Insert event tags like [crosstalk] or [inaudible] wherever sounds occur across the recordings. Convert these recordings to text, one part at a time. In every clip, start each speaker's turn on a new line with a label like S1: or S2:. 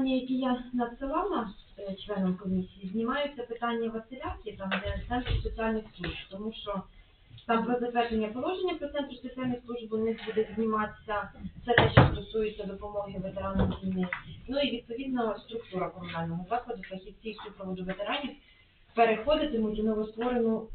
S1: питання, які я надсилала е, членам комісії, знімаються питання Василяки, там де центр соціальних служб, тому що там про затвердження положення про центр соціальних служб у них буде зніматися все те, що стосується допомоги ветеранам війни. Ну і відповідно структура комунального закладу фахівців супроводу ветеранів переходитимуть у новостворену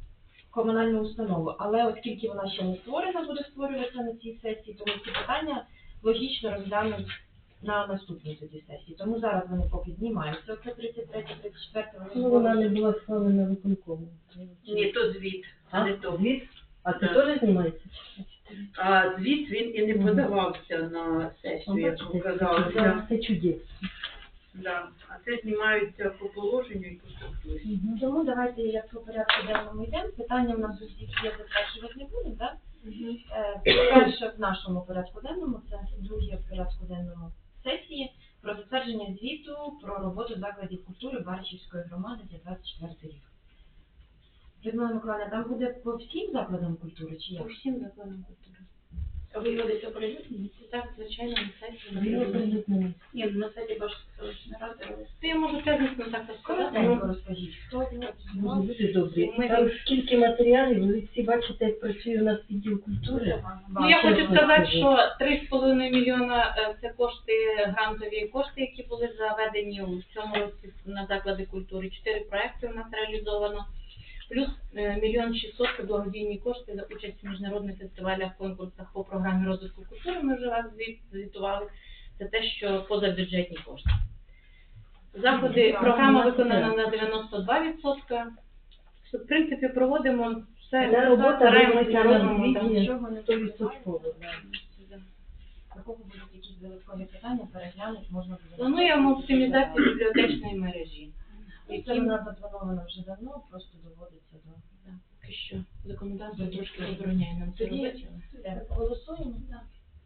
S1: комунальну установу. Але оскільки вона ще не створена, буде створюватися на цій сесії, тому ці питання логічно розглянуть на наступній тоді сесії. Тому зараз вони поки знімаються. Це 33 34
S2: Ну, вона не була схвалена виконкомом.
S3: Ні, то звіт, а не то.
S2: Звіт? А це теж знімається?
S3: А звіт він і не подавався на сесію, як
S2: бачите,
S3: показалося.
S2: це, це чудесно.
S3: Да. А це знімаються по положенню і по структурі.
S1: Тому давайте як по порядку денному йдемо. Питання в нас усіх є затверджувати не будемо, так? Е, Перше в нашому порядку денному, це друге в порядку денному сесії про затвердження звіту про роботу закладів культури Барчівської громади за 24 рік. Людмила Миколаївна, там буде по всім закладам культури чи як?
S4: По всім закладам культури. А ви виводите оприлюднені? Так, звичайно, на сайті. Ні, на сайті вашої селищної ради. То я можу теж так сказати.
S1: Коротенько розкажіть, хто?
S2: Ну, Люди добрі.
S4: Ми
S2: Там скільки матеріалів, ви всі бачите, як працює у нас відділ культури.
S4: Ну, я хочу сказати, що 3,5 мільйона е, це кошти, грантові кошти, які були заведені у цьому році на заклади культури. Чотири проекти у нас реалізовано. Плюс е, мільйон шістсот це благодійні кошти за участь в міжнародних фестивалях, конкурсах по програмі розвитку культури. Ми вже вас звітували. Це те, що позабюджетні кошти. Заходи, програма виконана на 92%. В принципі, проводимо все.
S2: Ця робота
S4: стараємося,
S1: Нічого не
S2: 100%. да.
S1: Будуть якісь додаткові питання, переглянуть, можна буде.
S4: Плануємо оптимізацію бібліотечної мережі.
S1: Це вона запланована вже давно, просто доводиться до.
S4: поки що законодавство трошки забороняє нам це
S1: Тоді
S4: робити.
S1: все, голосуємо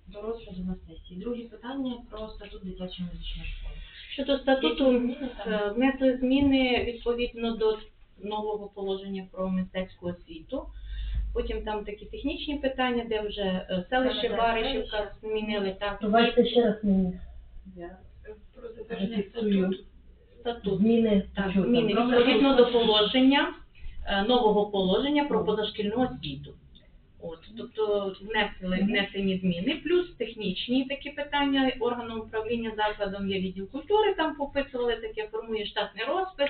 S1: до розгляду на сесії. Друге питання про статут дитячої музичної школи.
S4: Щодо
S1: Які
S4: статуту,
S1: зміни там?
S4: е, внесли зміни відповідно до нового положення про мистецьку освіту. Потім там такі технічні питання, де вже е, селище
S1: Там, де
S4: Баришівка змінили так.
S2: Давайте ще раз мені
S4: Про
S2: зафіксую.
S4: Статут.
S2: Зміни.
S4: Так,
S2: що там?
S4: зміни відповідно до положення, е, нового положення про позашкільну освіту. От, тобто внесли, внесені зміни, плюс технічні такі питання органом управління закладом є відділ культури, там пописували таке, формує штатний розпис.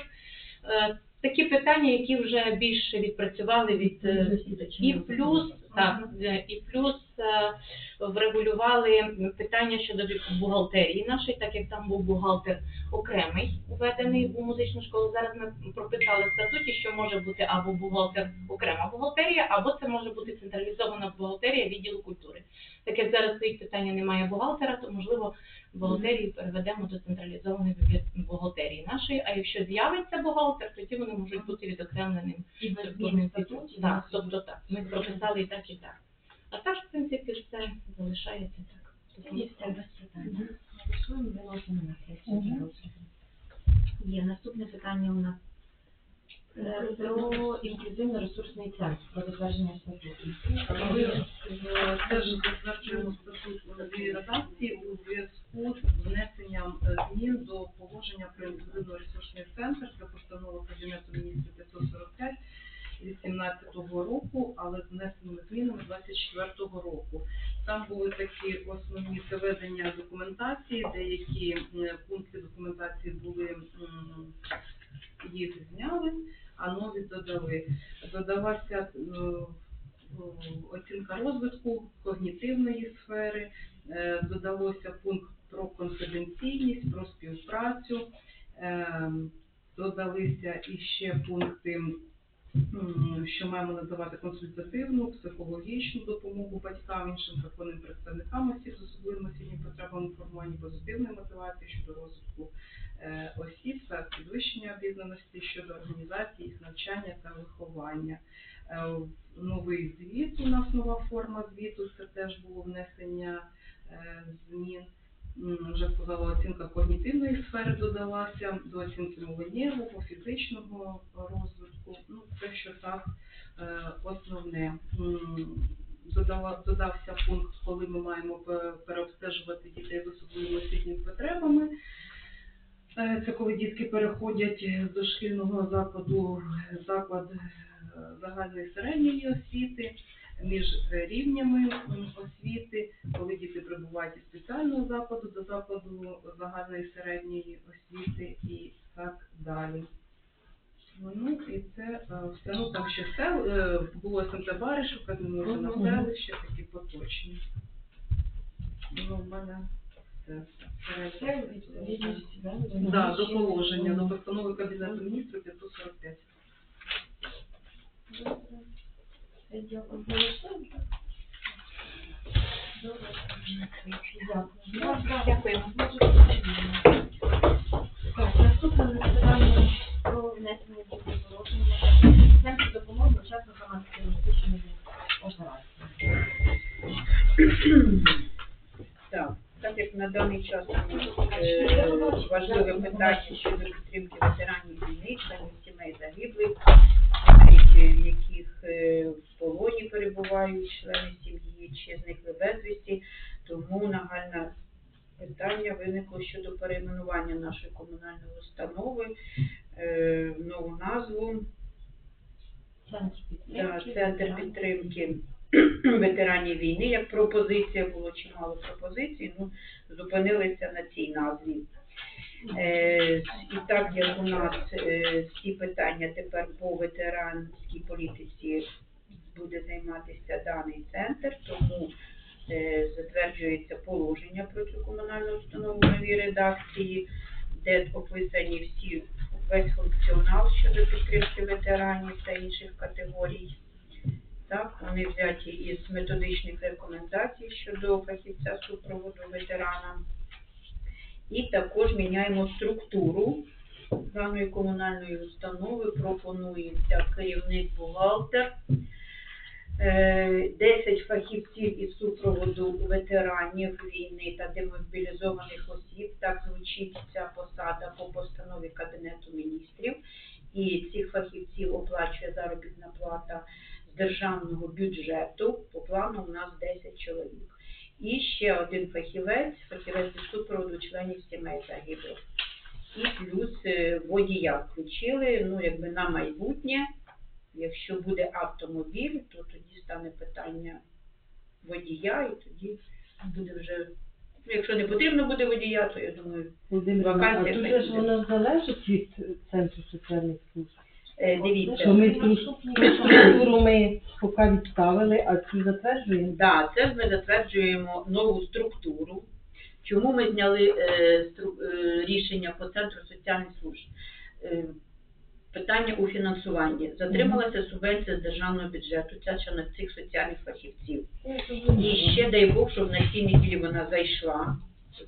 S4: Е, Такі питання, які вже більше відпрацювали від е, і плюс так, е, і плюс е, врегулювали питання щодо бухгалтерії нашої, так як там був бухгалтер окремий введений у музичну школу. Зараз ми прописали в статуті, що може бути або бухгалтер окрема бухгалтерія, або це може бути централізована бухгалтерія відділу культури. Так як зараз стоїть питання немає бухгалтера, то можливо бухгалтерію переведемо до централізованої бухгалтерії нашої. А якщо з'явиться бухгалтер, тоді вони можуть бути відокремленим структурним Так, тобто так. Ми прописали і так, і так. А так, в принципі, все залишається так.
S1: Тоді все без питань. Голосуємо, виносимо на сесію.
S2: Мгм.
S1: для розгляду. Є наступне питання у нас. Е, Про інклюзивно-ресурсний центр, про затвердження статуту.
S3: Ми е, теж затверджуємо статут у новій редакції у зв'язку з внесенням е, змін до положення про інклюзивно-ресурсний центр. Це постанова Кабінету міністрів 545 18 року, але з внесеними змінами 24 року. Там були такі основні заведення документації, деякі пункти документації були їх зняли, а нові додали. Додалася е, оцінка розвитку когнітивної сфери, е, додалося пункт про конфіденційність, про співпрацю, е, додалися іще пункти, що маємо надавати консультативну, психологічну допомогу батькам, іншим законним представникам осіб з особливими освітніми потребами в формуванні позитивної мотивації щодо розвитку е, осіб та підвищення обізнаності щодо організації їх навчання та виховання. Е, Новий звіт у нас нова форма звіту, це теж було внесення е, змін. Вже сказала, оцінка когнітивної сфери додалася до оцінки мовленнєвого, фізичного розвитку. Ну, це що так е, основне. Додала, додався пункт, коли ми маємо переобстежувати дітей з особливими освітніми потребами. Е, Це коли дітки переходять з дошкільного закладу заклад е, загальної середньої освіти між е, рівнями освіти, коли діти прибувають із спеціального закладу до закладу загальної середньої освіти і так далі. Ну і це е, все. Ну там ще сел е, було СМТ Баришівка, тому вже на селище такі поточні. Ну, в мене все.
S1: Да,
S3: Да, до положення, до постанови Кабінету міністрів 545.
S1: Дякую. Дякую. Так, наступне питання про внесення положення центру допомоги учасникам антитерористичної операції.
S5: Так, так як на даний час е, важливе питання щодо підтримки ветеранів війни, членів сімей загиблих, навіть яких е, в полоні перебувають члени сім'ї чи зникли безвісті, тому нагальне питання виникло щодо перейменування нашої комунальної установи е, в нову назву.
S1: Центр
S5: Да,
S1: підтримки. [clears throat]
S5: Ветеранів війни. Як пропозиція було чимало пропозицій, ну зупинилися на цій назві. Е, і так як у нас е, всі питання тепер по ветеранській політиці буде займатися даний центр, тому е, затверджується положення про цю комунальну установу новій редакції, де описані всі весь функціонал щодо підтримки ветеранів та інших категорій. Так, вони взяті із методичних рекомендацій щодо фахівця супроводу ветеранам. І також міняємо структуру даної комунальної установи. Пропонується керівник-бухгалтер, е, 10 фахівців із супроводу ветеранів війни та демобілізованих осіб. Так звучить ця посада по постанові Кабінету міністрів. І цих фахівців оплачує заробітна плата державного бюджету. По плану у нас 10 чоловік. І ще один фахівець, фахівець із супроводу членів сімей загиблих. І плюс е, водія включили, ну якби на майбутнє. Якщо буде автомобіль, то тоді стане питання водія, і тоді буде вже. Ну, якщо не потрібно буде водія, то я думаю,
S2: Володимир, а
S5: Вакансія
S2: тут же ж воно залежить від центру соціальних служб.
S5: Е, дивіться.
S2: Що ми ту ту структуру ми поки відставили, а цю затверджуємо.
S5: Да, це ми затверджуємо нову структуру. Чому ми зняли е, стру- е, рішення по центру соціальних служб? Е, питання у фінансуванні. Затрималася субвенція з державного бюджету, ця що на цих соціальних фахівців. І ще дай Бог, щоб на цій неділі вона зайшла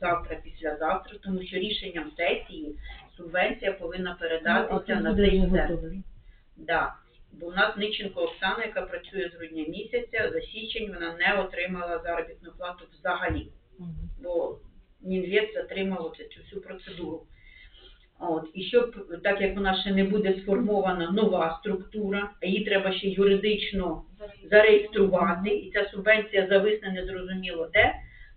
S5: завтра, післязавтра, тому що рішенням сесії субвенція повинна
S2: Ну,
S5: передатися
S2: тут
S5: на цей
S2: готове.
S5: Да. Бо у нас Ниченко Оксана, яка працює з грудня місяця, за січень вона не отримала заробітну плату взагалі,
S2: Мгм.
S5: бо Мінвет затримав цю всю процедуру. От. І щоб, так як у нас ще не буде сформована нова структура, а її треба ще юридично зареєструвати, і ця субвенція зависне незрозуміло де,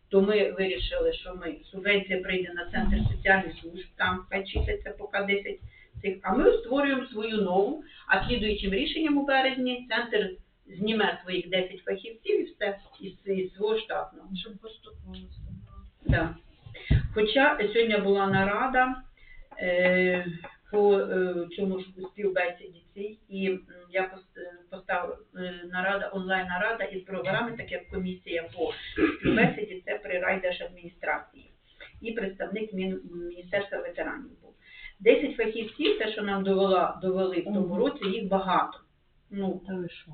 S5: то ми вирішили, що ми субвенція прийде на центр соціальних служб, там хай числиться поки 10 цих, а ми створюємо свою нову, а слідуючим рішенням у березні центр зніме своїх 10 фахівців і все із, свого штатного.
S1: Щоб поступилося.
S5: Да. Хоча сьогодні була нарада е, по е, цьому ж співбесіді цій, і я поставила е, нарада, онлайн-нарада із програми, так як комісія по співбесіді, це при райдержадміністрації. І представник Міністерства ветеранів був. 10 фахівців, те, що нам довела, довели в тому році, їх багато. Ну,
S2: Та ви що?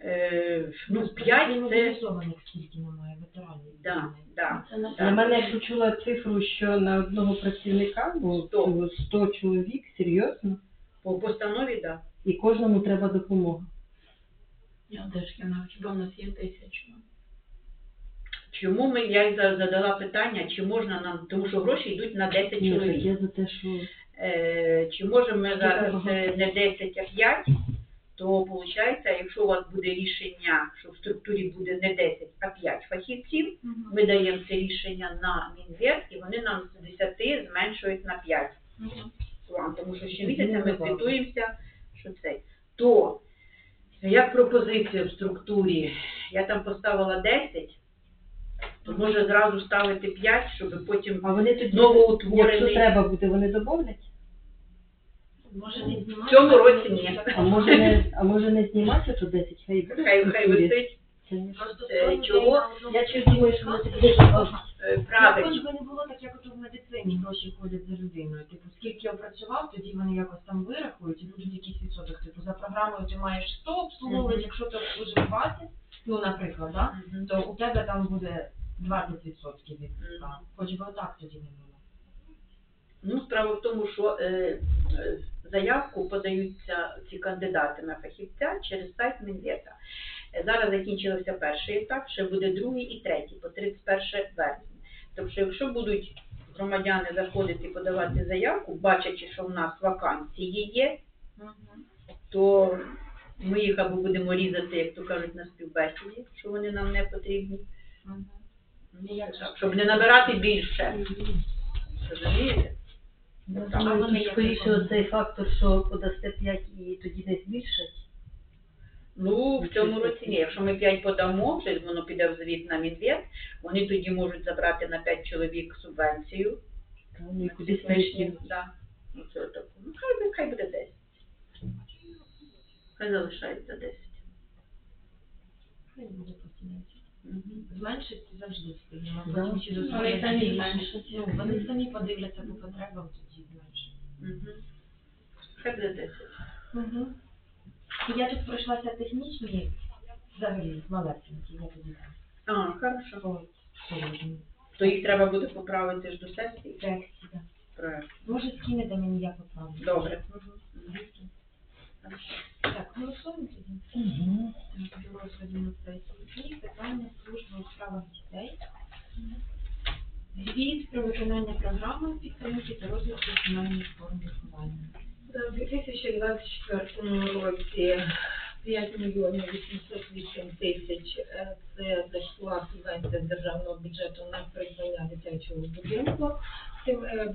S5: е, ну 5 це...
S1: Мобілізованих скільки немає ветеранів.
S5: Да, да.
S1: Це на
S2: Для мене я почула цифру, що на одного працівника було
S5: Сто.
S2: всього 100 чоловік, серйозно,
S5: По постанові, так. Да.
S2: І кожному треба допомога.
S4: Я теж я хіба в нас є тисяча.
S5: Чому ми, я й задала питання, чи можна нам, тому що гроші йдуть на 10
S2: Ні,
S5: чоловік.
S2: я за те, що
S5: Е, чи можемо ми зараз е, не 10, а 5, то виходить, якщо у вас буде рішення, що в структурі буде не 10, а 5 фахівців. Ми даємо це рішення на Мінвет, і вони нам з 10 зменшують на 5 план, тому що щомісяця ми звітуємося, що цей. То, як пропозиція в структурі, я там поставила 10, то може зразу ставити 5, щоб потім
S2: А вони тоді,
S5: новоутворений.
S2: якщо треба буде, вони доповнять?
S1: Може не
S5: В цьому році ні.
S2: А може не, а може не знімати, то 10 хай буде?
S5: Хай, хай висить.
S1: Просто
S5: Е, чого?
S2: Я чуть думаю, що тоді добавлять.
S5: Е, Правильно.
S1: би не було так, як ото в медицині гроші ходять за людиною. Типу, скільки опрацював, тоді вони якось там вирахують і будуть якийсь відсоток. Типу, за програмою ти маєш 100 обслуговувати, якщо ти обслужив 20, ну, наприклад, да,
S5: Мгм.
S1: то у тебе там буде 20% від
S5: Мгм.
S1: 100. Хоч би отак тоді не було.
S5: Ну, справа в тому, що е, е, заявку подаються ці кандидати на фахівця через сайт Мінвета. Зараз закінчився перший етап, ще буде другий і третій по 31 вересня. Тобто, якщо будуть громадяни заходити подавати заявку, бачачи, що в нас вакансії є, то ми їх або будемо різати, як то кажуть, на співбесіді, що вони нам не потрібні. Ну, щоб не набирати більше. Розумієте?
S1: Як
S2: скоріше цей фактор, що подасте 5 і тоді не збільшать.
S5: Ну, в цьому році ні. Якщо ми 5 подамо, вже воно піде в звіт на Мінвет, вони тоді можуть забрати на 5 чоловік субвенцію.
S2: Та, Ну і кудись
S5: лишні, да. Ну, це отаку. Ну, хай, буде- хай буде 10. Хай залишається 10.
S1: Хай буде. Зменшить завжди стигне.
S2: Да.
S1: Потім
S2: Вони самі
S1: більше.
S2: зменшать.
S1: Ну, вони самі подивляться по потребам, тоді зменшать.
S5: Мгм. Хай буде 10.
S1: Угу. Я тут пройшлася технічні, взагалі, малесенькі, я тоді
S5: А, хорошо.
S1: положенню.
S5: То їх треба буде поправити ж до сесії.
S1: Тексті, да.
S5: Проект.
S1: Може, скинете мені, я поправлю.
S5: Добре.
S1: Так, голосуємо тоді.
S2: Мгм.
S1: Так, до розгляду на сесії. І питання служби у справах дітей. Звіт про виконання програми підтримки та розвитку національних форм виховання.
S6: У 2024 році 5 мільйонів 808 тисяч це зайшла державного бюджету на придбання дитячого будинку, е,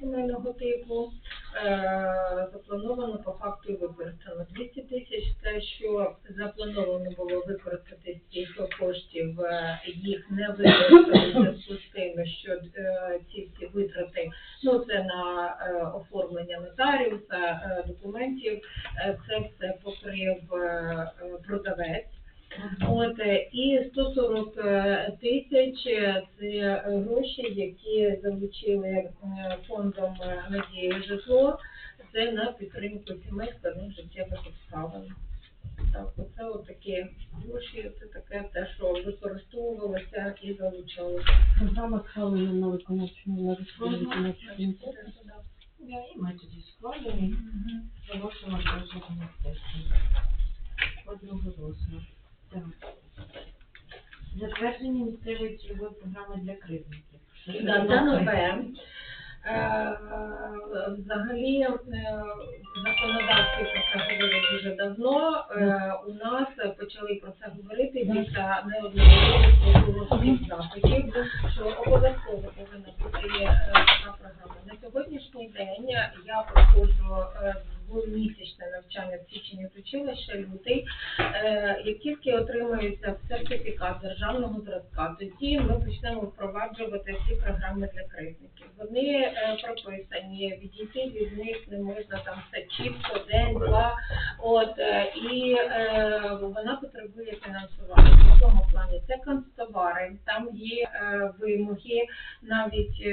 S6: сімейного типу. Е, Заплановано по факту використано 200 тисяч. Те, що заплановано було використати цих коштів, е, їх не використали в зв'язку з тим, що е, ці всі витрати Ну, це на е, оформлення нотаріуса, е, документів, е, це все покрив е, е, продавець. От е, і 140 е, тисяч е, це е, гроші, які залучили е, фондом е, «Надія житло. Це на підтримку сімей складних життєвих обставин. Так, оце отакі гроші, це таке те, що використовувалося і залучалося.
S2: Програма схвалена на виконавчому на розподілі виконавчого комітету.
S1: Я і ми тоді складені. Оголошуємо про розгляд на сесії. Одноголосно. Так. Затвердження місцевої цільової програми для кривдників.
S6: Да, це нове. Е, Взагалі, е, законодавці про це говорять дуже давно. Е, У нас почали про це говорити після неодноразових заходів, що обов'язково повинна бути е, така програма. На сьогоднішній день я проходжу е, двомісячне навчання в січні училища лютий. Е, Як тільки отримається сертифікат державного зразка, тоді ми почнемо впроваджувати ці програми для кривдників. Вони е, прописані, відійти від них не можна там все чітко, день, два. От е, і вона потребує фінансування в цьому плані. Це канцтовари, там є вимоги навіть.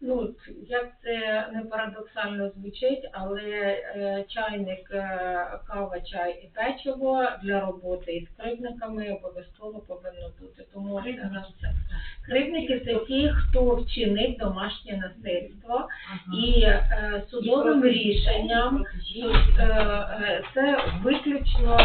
S6: Ну, як це не парадоксально звучить, але е, чайник, е, кава, чай і печиво для роботи із кривдниками обов'язково повинно бути. Тому це. Кривдники це ті, хто вчинив домашнє насильство, і е, судовим рішенням е, е, це виключно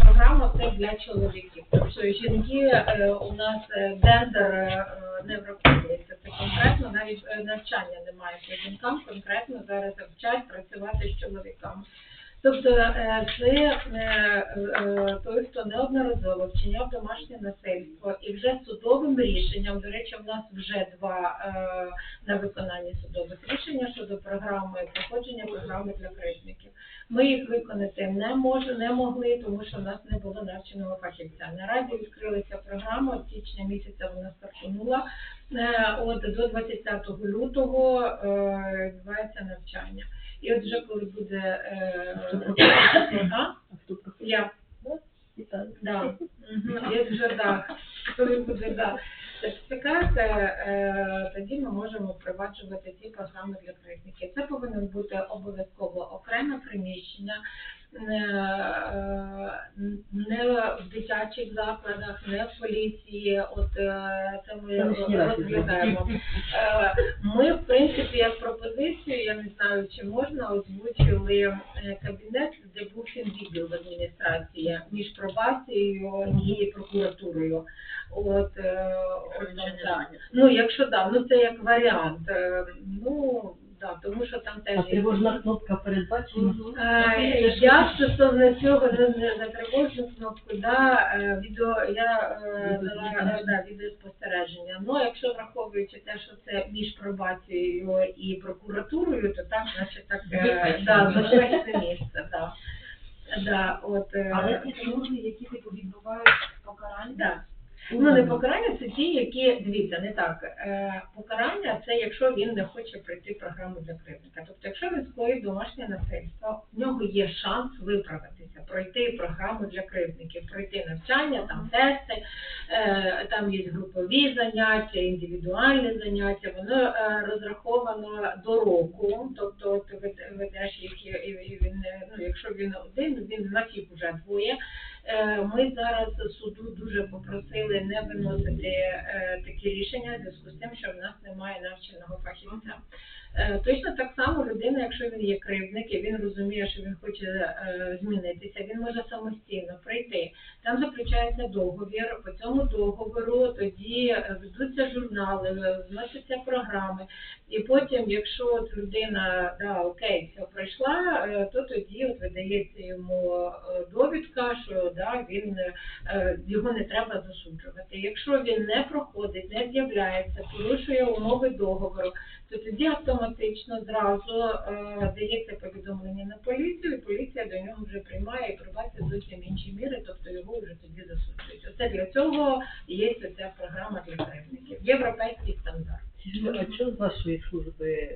S6: програма це для чоловіків. Тобто жінки е, у нас е, гендер е, не враховується. Конкретно навіть е, навчання немає жінкам, конкретно зараз вчать працювати з чоловіками. Тобто е, це е, той, хто неодноразово вчиняв домашнє насильство, і вже судовим рішенням, до речі, в нас вже два на виконанні судових рішення щодо програми проходження програми для кривдників. Ми їх виконати не може, не могли, тому що в нас не було навченого фахівця. Наразі відкрилася програма, січня місяця вона стартанула. От до 25 лютого е, відбувається навчання. І от вже коли буде е, я Да. Я вже да. Коли буде да. сертифікат, е, тоді ми можемо впроваджувати ці програми для кривдників. Це повинно бути обов'язково окреме приміщення, не в дитячих закладах, не в поліції. От е, це ми розглядаємо. [laughs] Е, Ми, в принципі, як пропозицію, я не знаю, чи можна, озвучили е, кабінет, де був відділ в адміністрації між пробацією і прокуратурою. От, е, от. Ну, якщо да, ну це як варіант. Е, Ну, да, тому що там теж
S2: А
S6: є.
S2: тривожна кнопка передбачена?
S6: Е, Я стосовно цього не, не за тривожну кнопку, да, е, відео, я е, дала е, да, відеоспостереження. Ну, якщо враховуючи те, що це між пробацією і прокуратурою, то так, значить, так, е, да,
S4: місце.
S6: безпечне місце, да. Да, от, е,
S1: Але ці люди, які типу відбувають покарання,
S6: да. Ну, не покарання, це ті, які, дивіться, не так. Е, покарання це якщо він не хоче пройти програму для кривдника. Тобто, якщо він скоїть домашнє насильство, в нього є шанс виправитися, пройти програму для кривдників, пройти навчання, там тести, е, там є групові заняття, індивідуальні заняття. Воно е, розраховано до року. Тобто, вед- ведеш їх, і, він, ну, якщо він один, він на їх вже двоє. Е, Ми зараз суду дуже попросили не виносити е, такі рішення в зв'язку з тим, що в нас немає навченого фахівця. Е, Точно так само людина, якщо він є кривдник і він розуміє, що він хоче е, змінитися, він може самостійно прийти. Там заключається договір. По цьому договору тоді е, ведуться журнали, вносяться програми. І потім, якщо от людина да, окей, все пройшла, то тоді от видається йому довідка, що да, він його не треба засуджувати. Якщо він не проходить, не з'являється, порушує умови договору, то тоді автоматично зразу е, дається повідомлення на поліцію, і поліція до нього вже приймає і проводить зовсім інші міри, тобто його вже тоді засуджують. Оце для цього є ця програма для кривдників. Європейський стандарт.
S2: Що з вашої служби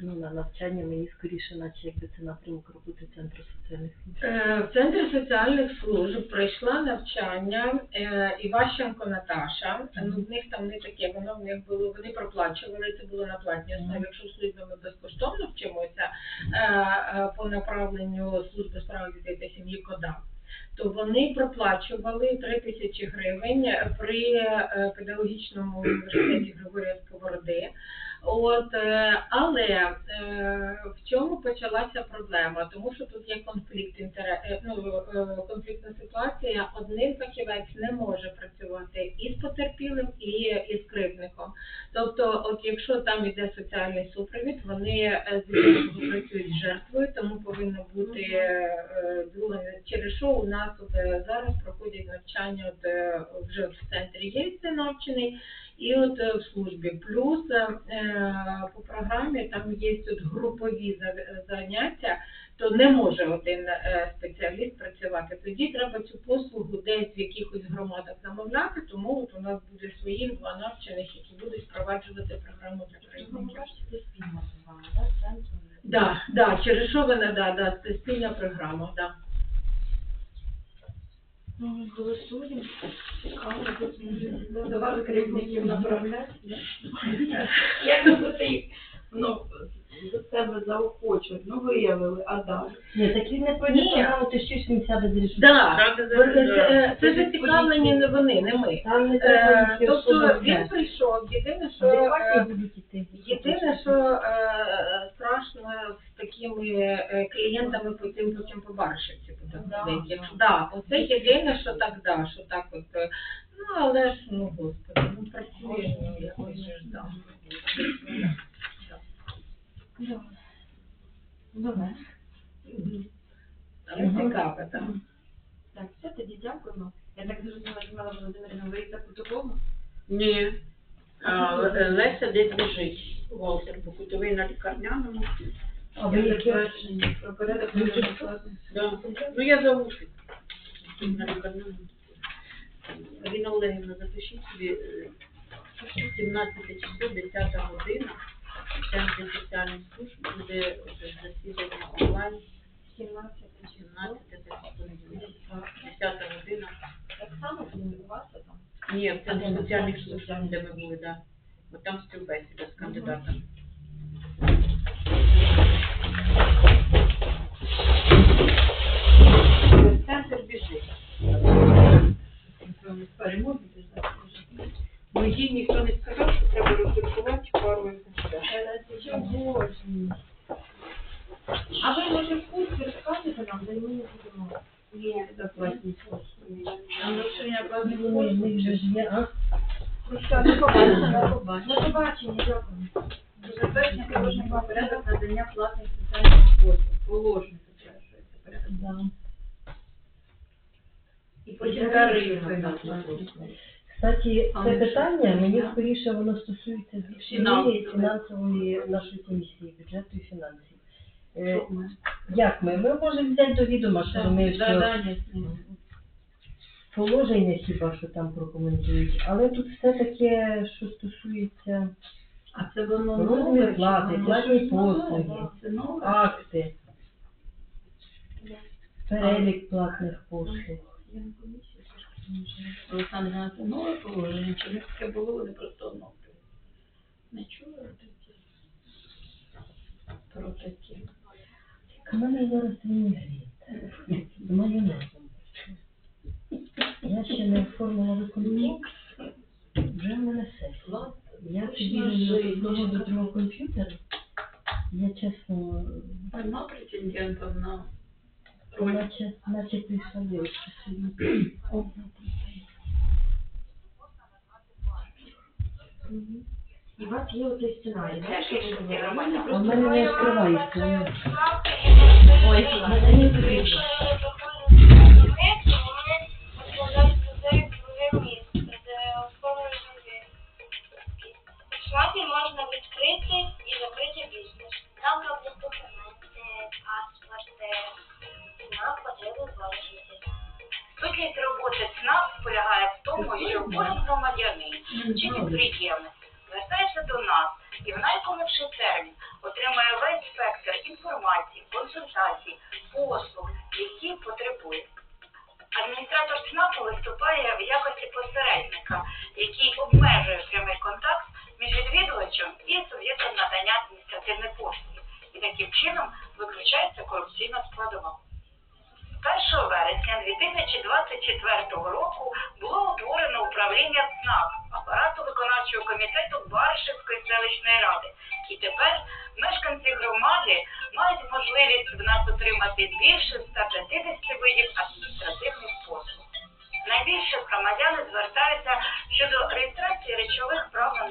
S2: ну, на навчання мені скоріше, наче якби це напрямок роботи центру соціальних служб?
S6: Е, В центрі соціальних служб пройшла навчання е, Іващенко Наташа. Ну, в них там не таке, воно в них було, вони проплачували, це було на платній основі. Якщо в службі ми безкоштовно вчимося е, е, по направленню служби справ дітей та сім'ї КОДА. То вони проплачували 3 тисячі гривень при е, педагогічному університеті Григорія Сковороди. От, е, але е, в чому почалася проблема? Тому що тут є конфлікт інтере... ну, е, конфліктна ситуація. Один фахівець не може працювати і з потерпілим, і, і з кривдником. Тобто, от якщо там іде соціальний супровід, вони е, з працюють з жертвою, тому повинно бути друге. Через що у нас от, зараз проходять навчання от, вже в центрі є це навчений. І от е, в службі. Плюс е, по програмі там є от групові заняття, то не може один е, спеціаліст працювати. Тоді треба цю послугу десь в якихось громадах замовляти, тому от у нас буде свої два навчених, які будуть впроваджувати програму для
S1: спільна програма, да.
S6: Да, да, через що вона, да, да, це спільна програма, да.
S1: Ну, голосуємо.
S7: Давай керівників направляти, як ми ну, до себе заохочують, ну виявили, а далі.
S2: Ні, так він не пройде програму, то що ж він сяде з рішення?
S6: Да,
S3: Правда,
S6: це, це,
S3: да.
S6: це зацікавлені не вони, не ми.
S2: Там не треба
S6: Е,
S2: нічого
S6: тобто він прийшов, єдине, що
S2: Адекватні
S6: е,
S2: будуть іти.
S6: єдине, що е, страшно з такими е, клієнтами потім потім по баришівці буде
S1: Да, да.
S6: Да, оце єдине, що так, да, що так от. е, Ну, але ж, ну, господи, ну працює, ну, якось же ж, да.
S1: Добре.
S7: цікаве, так.
S1: Так, все, тоді дякуємо. Я так зрозуміла, Людмила Володимирівна, ви так у такому?
S5: Ні. А, Леся десь біжить. Волтер, по кутовий на лікарняному.
S2: А ви яке?
S7: Затвердження про порядок розгляду
S5: Да. Ну я зову. На лікарняному. Аліна Олегівна, запишіть собі е, 17 число, 10 година. Центр соціальних служб буде засідання онлайн
S1: 17
S5: 17 понеділок. 10 година.
S1: Так само комунікуватися там.
S5: Ні, в центрі
S1: ми?
S5: соціальних служб, де ми були, да. Бо там співбесіда з кандидатами. Центр
S7: перемовити.
S5: Ну, їй ніхто не сказав, що треба роздрукувати
S1: Чого? А ви, може, в курсі розкажете нам, де ми не будемо?
S7: Ні, заплатні послуги. А ну, що я
S2: Ні, в них же ж є, а?
S1: До побачення. До побачення, дякую.
S7: Забезпечення положення порядок надання платних соціальних послуг. Положення затверджується порядок.
S2: Да.
S7: І потім тарифи.
S2: Кстати, це питання, мені скоріше воно стосується
S7: Фінансової.
S2: фінансової, нашої комісії, бюджету і фінансів. Е, Як ми? Ми можемо взяти до відома, що ми
S7: ним.
S2: положення хіба що там прокоментують, але тут все таке, що стосується
S7: А це воно
S2: Розмір
S7: нове, чи
S2: плати,
S7: воно
S2: платні
S7: щось нове?
S2: послуги.
S7: Це нове?
S2: акти, перелік платних послуг.
S7: Іванович, це нове положення, чи не таке було, вони просто оновлюють? Не чули таке? Про таке.
S2: У мене зараз вінігріт з майонезом. Я ще не оформила виконком, вже в мене все. Я від одного до другого комп'ютера. Я чесно,
S7: Одна претендента на
S2: наче, наче прийшла дівчинка сьогодні.
S1: І у вас є оцей сценарій, так, що ви говорите?
S2: А в мене не відкривається.
S1: Ой, мене не потрібно.
S8: Шлаки можна відкрити і закрити бізнес. Там роблять
S9: Роботи ЦНАП полягає в тому, що кожен громадянин чи підприємець звертається до нас і в найкоротший термін отримує весь спектр інформації, консультацій,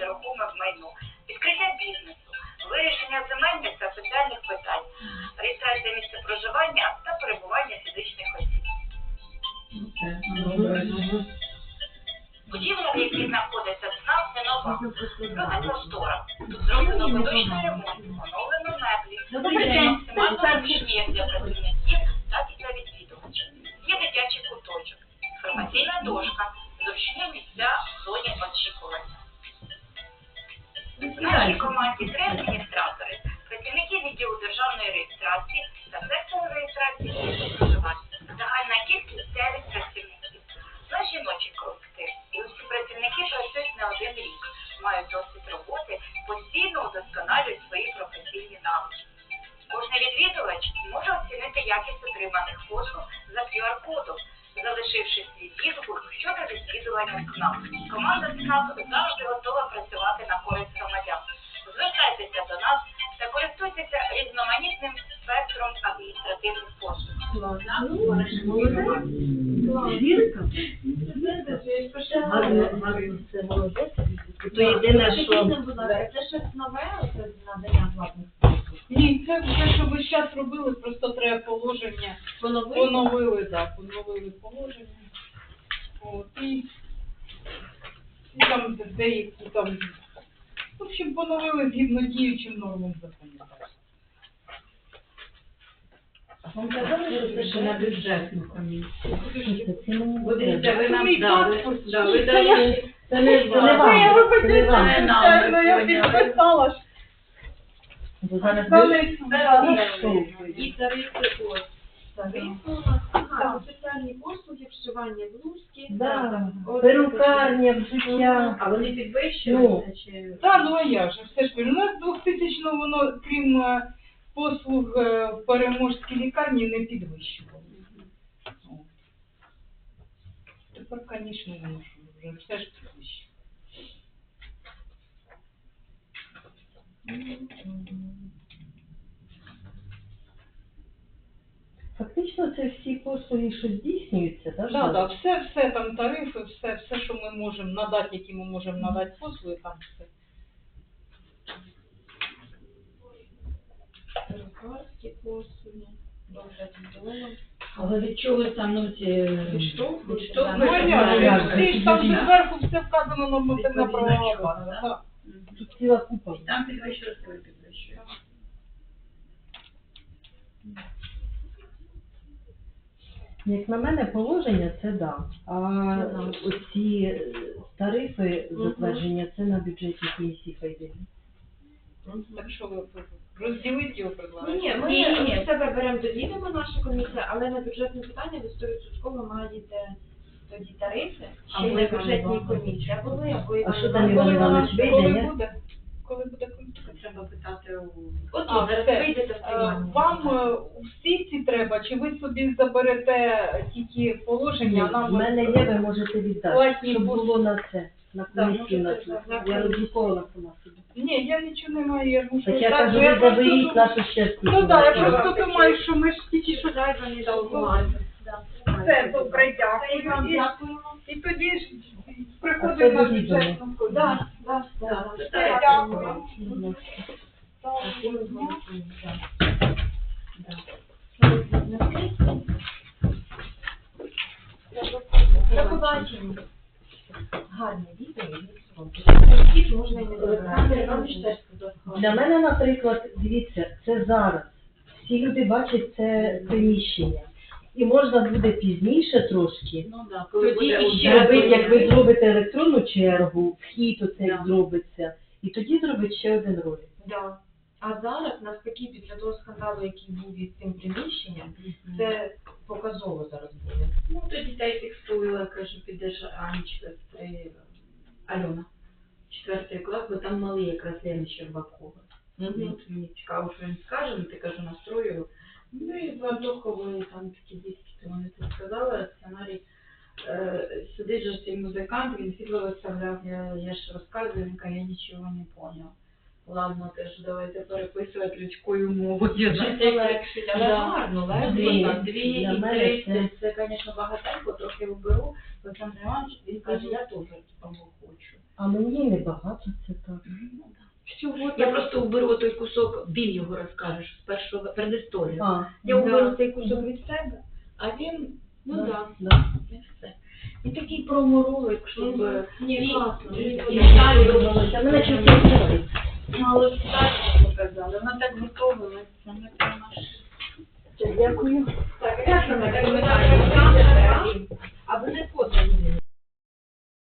S9: нерухоме майно, відкриття бізнесу, вирішення земельних та соціальних питань, реєстрація місця проживання та перебування фізичних осіб. Будівля, в якій знаходиться ЦНАП, не нова. Дуже простора. Тут зроблено поточний ремонт, оновлено меблі. Максимально зручні як для працівників, так і для відвідувачів. Є дитячий куточок, інформаційна дошка, зручні місця в зоні очікування. В нашій команді три адміністратори, працівники відділу державної реєстрації та сектору реєстрації проживання. Загальна кількість 9 працівників. Наш жіночий колектив. І усі працівники працюють не один рік, мають досвід роботи, постійно удосконалюють свої професійні навички. Кожний відвідувач може оцінити якість отриманих послуг за QR-кодом, залишивши свій відгук щодо відвідування ЦНАП. Команда ЦНАП завжди
S1: Скажіть нам, будь ласка, це щось нове, оце надання платних послуг?
S3: Ні, це все, що ви зараз робили, просто треба положення. Поновили, так, поновили положення. От, і, і там деякі там, в общем, поновили згідно діючим нормам законодавства.
S7: Вам казали, що це ще на бюджетну комісію?
S2: Це мені
S7: Бо
S2: не
S7: дивіться,
S2: треба.
S7: ви нам дали. Да, ви дали.
S2: Це не, не вам.
S3: я
S2: Це не вам.
S3: звичайно, я підписала. ж.
S2: Бо зараз ви-
S3: не?
S1: І тарифи ось. Тарифи у нас, ага, соціальні послуги, вшивання блузки.
S2: Да.
S1: от-
S2: Перукарня, взуття.
S7: А вони підвищуються чи...
S3: Так, ну а я ж все ж кажу, у нас 2000 воно, крім е, послуг е, в переможській лікарні, не підвищувало. Тепер, звісно, воно ж вже все ж.
S2: Фактично це всі послуги, що здійснюються, так?
S3: Так, так, все, все там тарифи, все, все, що ми можемо надати, які ми можемо надати послуги, там все.
S1: Перукарські послуги, домом.
S7: Але від чого там, ну, ці...
S1: Відштовхують,
S7: відштовхують,
S3: Ну, а
S7: так,
S3: ж, там же зверху все вказано нормативна
S7: Відповідна
S3: правова база.
S7: так?
S2: Тут ціла купа.
S7: Там підвищується, ви підвищуєте.
S2: Як на мене, положення це да. А оці тарифи затвердження це на бюджетній комісії хай.
S3: Так що ви розділити його
S1: Ні,
S3: предлагаєте?
S1: ні, ми
S7: Ні, ні.
S1: в себе беремо до відома наша комісія, але на бюджетне питання ви 100% маєте тоді тарифи,
S7: А були
S1: на бюджетній комісії. А були, або
S2: А що там Іван Іванович вийде,
S3: Коли
S2: ні?
S3: буде? Коли буде комісія?
S7: Треба питати у...
S1: От
S3: А,
S1: зараз
S3: все.
S1: вийдете в
S3: Е,
S1: приймальні.
S3: Вам е, всі ці треба, чи ви собі заберете тільки положення, а
S2: В
S3: нам
S2: мене є, ви можете віддати,
S3: Платні
S2: щоб було на це, на цю. Я роздрукувала сама собі.
S3: Ні, я нічого не маю, я мушу
S2: Так я
S3: так,
S2: кажу, ви заберіть нашу щастя.
S3: Ну так, я просто думаю, що ми ж тільки що
S1: Дай вони
S3: Добре. все добре, дякую. І, тоді ж приходимо на бюджетну.
S1: Да, да, да.
S3: Все, дякую.
S1: До побачення. Гарні
S2: Для мене, наприклад, дивіться, це зараз. Всі люди бачать це приміщення. І можна буде пізніше трошки.
S7: Ну, да, коли
S1: Тоді
S7: буде
S1: іще
S2: Зробити, як ви зробите електронну чергу, вхід оцей
S7: Да.
S2: зробиться, і тоді зробить ще один ролик.
S1: Да. А зараз, навпаки, після того скандалу, який був із цим приміщенням, це показово зараз буде.
S7: Ну, то дітей фіксує, кажу, підеш Анечка з Альона, четвертий клас, бо там малий якраз Лена Щербакова. Ну, от мені цікаво, що він скаже, ну, ти кажу, настрою. Ну, і з Вардохової там такі дітки, то вони тут сказали, сценарій. Е, сидить же цей музикант, він світло виставляв, я, я ж розказую, він каже, я нічого не поняв. Ладно, теж давайте переписувати людською мовою.
S1: Але
S7: Да.
S1: гарно, легко.
S7: Дві, і три,
S2: це-
S7: це, звісно, багатенько, трохи вберу. Олександр Іванович, він каже, я теж того хочу.
S2: А мені небагато це так.
S1: Всього
S7: Я просто уберу той кусок, він його розкажеш з першого передісторію. Я
S1: Да.
S7: уберу цей кусок від себе, а він, ну
S2: да,
S7: так,
S2: да.
S7: і все. І такий проморолик, щоб...
S1: Ні, класно.
S2: Мене не подобається.
S7: Ну, але старші показали. Так не. Так.
S2: А
S1: ви не.